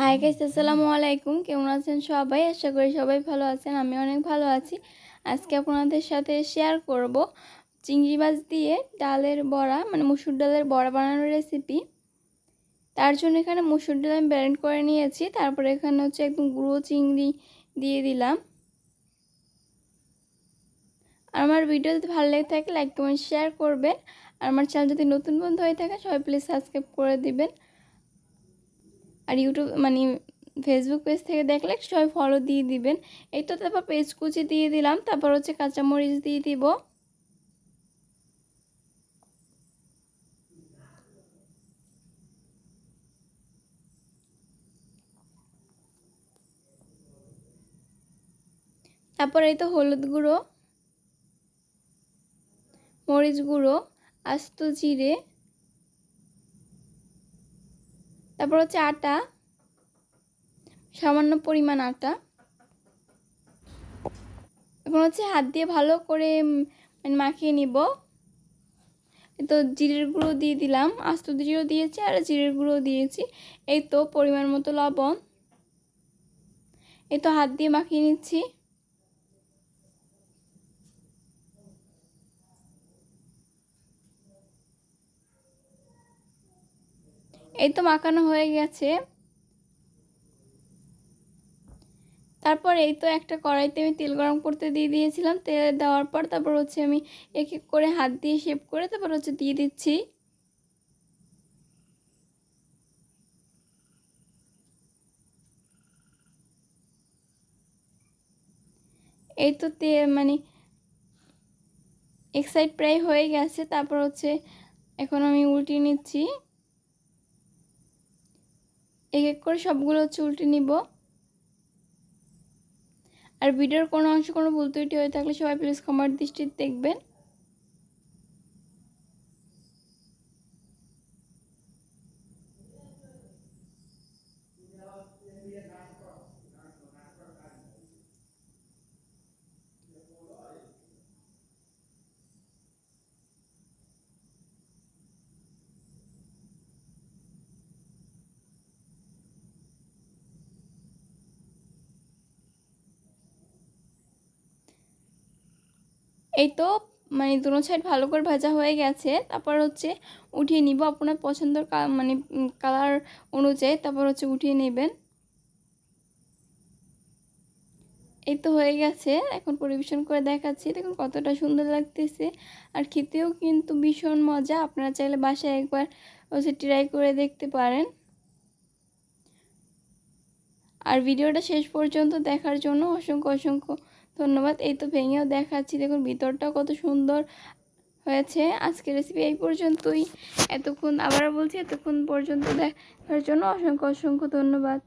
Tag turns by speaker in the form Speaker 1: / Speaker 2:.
Speaker 1: Hi guys, আসসালামু আলাইকুম। কেমন আছেন সবাই? আশা করি সবাই ভালো আছেন, আমি অনেক ভালো আছি। আজকে আপনাদের সাথে শেয়ার করব চিংড়ি মাছ দিয়ে ডালের বড়া মানে মুসুর ডালের বড়া বানানোর রেসিপি তার জন্য এখানে মুসুর ডাল আমি ব্যারেন্ড করে নিয়েছি, তারপরে এখানে হচ্ছে একদম গুঁড়ো চিংড়ি দিয়ে দিলাম। আর আমার ভিডিও যদি ভালো লেগে থাকে লাইক কমেন্ট শেয়ার করবেন। আর আমার চ্যানেল যদি নতুন বন্ধু হয়ে থাকে, সবাই প্লিজ সাবস্ক্রাইব করে দিবেন। আর ইউটিউব মানে ফেসবুক পেজ থেকে দেখলে সবাই ফলো দিয়ে দিবেন। এই তো তারপর পেজ কুচি দিয়ে দিলাম। তারপর হচ্ছে কাঁচামরিচ দিয়ে দিব। তারপর এই তো হলুদ গুঁড়ো, মরিচ গুঁড়ো, আস্ত জিরে তারপর হচ্ছে আটা, সামান্য পরিমাণ আটা। এখন হচ্ছে হাত দিয়ে ভালো করে মানে মাখিয়ে নিব। তো জিরের গুঁড়ো দিয়ে দিলাম, আস্ত জিরেও দিয়েছি আর জিরের গুঁড়ো দিয়েছি। এই তো পরিমাণ মতো লবণ। এই তো হাত দিয়ে মাখিয়ে নিচ্ছি। এই তো মাখানো হয়ে গেছে। তারপর এই তো একটা কড়াইতে আমি তেল গরম করতে দিয়ে দিয়েছিলাম। তেল দেওয়ার পর তারপর হচ্ছে আমি এক এক করে হাত দিয়ে শেপ করে তারপর হচ্ছে দিয়ে দিচ্ছি। এই তো মানে এক সাইড প্রায় হয়ে গেছে। তারপর হচ্ছে এখন আমি উল্টিয়ে নিচ্ছি। এক এক করে সবগুলো হচ্ছে উল্টে নিব। আর ভিডিওর কোনো অংশ কোনো ভুল ত্রুটি হয়ে থাকলে সবাই প্লিজ ক্ষমার দৃষ্টিতে দেখবেন। এই তো মানে দুনো সাইড ভালো করে ভাজা হয়ে গেছে। তারপর হচ্ছে উঠিয়ে নিব আপনার পছন্দের মানে কালার অনুযায়ী। তারপর হচ্ছে উঠিয়ে নেবেন। এই তো হয়ে গেছে। এখন পরিবেশন করে দেখাচ্ছি। দেখুন কতটা সুন্দর লাগতেছে। আর খেতেও কিন্তু ভীষণ মজা। আপনারা চাইলে বাসায় একবার হচ্ছে ট্রাই করে দেখতে পারেন। আর ভিডিওটা শেষ পর্যন্ত দেখার জন্য অসংখ্য অসংখ্য ধন্যবাদ, এই তো ভেঙেও দেখাচ্ছি। দেখুন ভিতরটা কত সুন্দর হয়েছে। আজকের রেসিপি এই পর্যন্তই। এতক্ষণ আবার বলছি, এতক্ষণ পর্যন্ত দেখার জন্য অসংখ্য অসংখ্য ধন্যবাদ।